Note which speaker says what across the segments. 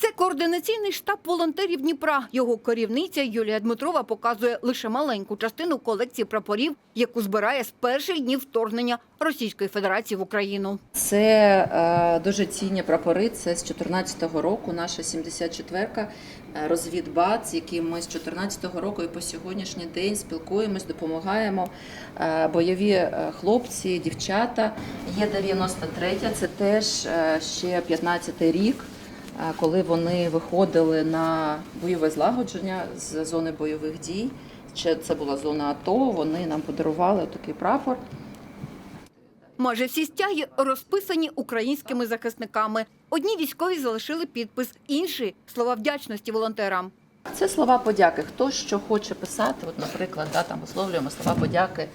Speaker 1: Це координаційний штаб волонтерів Дніпра. Його керівниця Юлія Дмитрова показує лише маленьку частину колекції прапорів, яку збирає з перших днів вторгнення Російської Федерації в Україну.
Speaker 2: Це е, дуже цінні прапори. Це з 14-го року. Наша 74-ка е, розвідбат, з яким ми з 14-го року і по сьогоднішній день спілкуємось, допомагаємо. Е, бойові хлопці, дівчата. Є 93-я, це теж ще 15-й рік. Е, Коли вони виходили на бойове злагодження з зони бойових дій, ще це була зона АТО. Вони нам подарували такий прапор.
Speaker 1: Майже всі стяги розписані українськими захисниками. Одні військові залишили підпис, інші слова вдячності волонтерам.
Speaker 2: Це слова подяки. Хто що хоче писати, от, наприклад, да, там висловлюємо слова подяки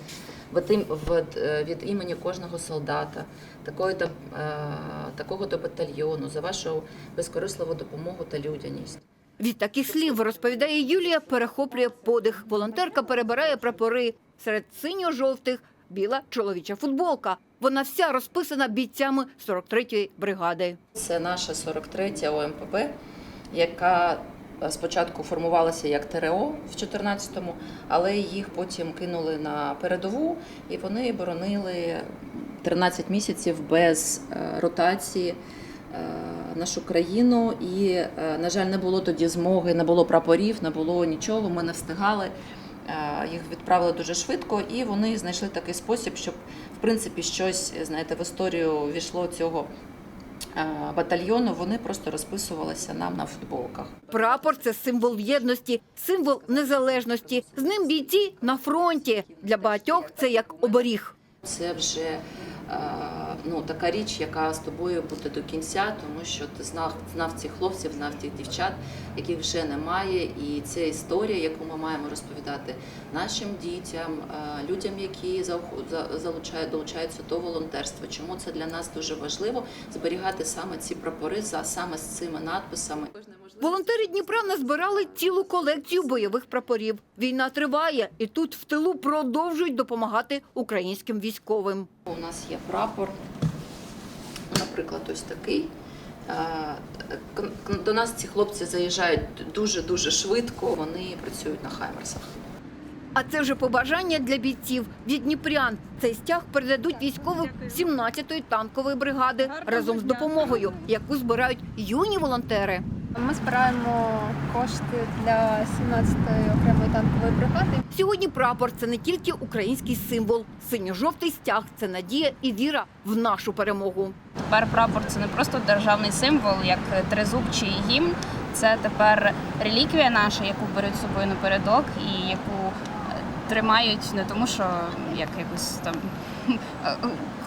Speaker 2: від, від, е, від імені кожного солдата, такої то, е, такого то батальйону за вашу безкорисливу допомогу та людяність.
Speaker 1: Від таких слів, розповідає Юлія, перехоплює подих. Волонтерка перебирає прапори. Серед синьо-жовтих – біла чоловіча футболка. Вона вся розписана бійцями 43-ї бригади.
Speaker 2: Це наша 43-я ОМПБ, яка спочатку формувалася як ТРО в 14-му, але їх потім кинули на передову, і вони боронили 13 місяців без е, ротації е, нашу країну. І, е, на жаль, не було тоді змоги, не було прапорів, не було нічого. Ми не встигали. Їх відправили дуже швидко, і вони знайшли такий спосіб, щоб в принципі щось знаєте в історію війшло цього батальйону. Вони просто розписувалися нам на футболках.
Speaker 1: Прапор – це символ єдності, символ незалежності. З ним бійці на фронті. Для багатьох це як оберіг.
Speaker 2: Це вже е, ну, така річ, яка з тобою буде до кінця, тому що ти знав, знав цих хлопців, знав тих дівчат, яких вже немає. І це історія, яку ми маємо розповідати нашим дітям, е, людям, які залучають, долучаються до волонтерства. Чому це для нас дуже важливо зберігати саме ці прапори за саме з цими надписами.
Speaker 1: Волонтери Дніпра назбирали цілу колекцію бойових прапорів. Війна триває, і тут в тилу продовжують допомагати українським військовим.
Speaker 2: У нас є прапор, наприклад, ось такий. Е, До нас ці хлопці заїжджають дуже-дуже швидко, вони працюють на хаймерсах.
Speaker 1: А це вже побажання для бійців від Дніпрян. Цей стяг передадуть військовим 17-ї танкової бригади разом з допомогою, яку збирають юні волонтери.
Speaker 3: Ми збираємо кошти для 17-ї окремої танкової бригади.
Speaker 1: Сьогодні прапор це не тільки український символ. Синьо-жовтий стяг це надія і віра в нашу перемогу.
Speaker 4: Тепер прапор це не просто державний символ, як тризуб чи гімн. Це тепер реліквія наша, яку беруть з собою напередок і яку е, тримають не тому, що як якусь там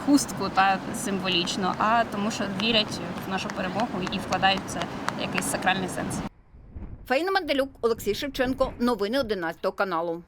Speaker 4: хустку та символічно, а тому, що вірять в нашу перемогу і вкладають в якийсь сакральний сенс.
Speaker 1: Фейна Манделюк, Олексій Шевченко. Новини 11 каналу.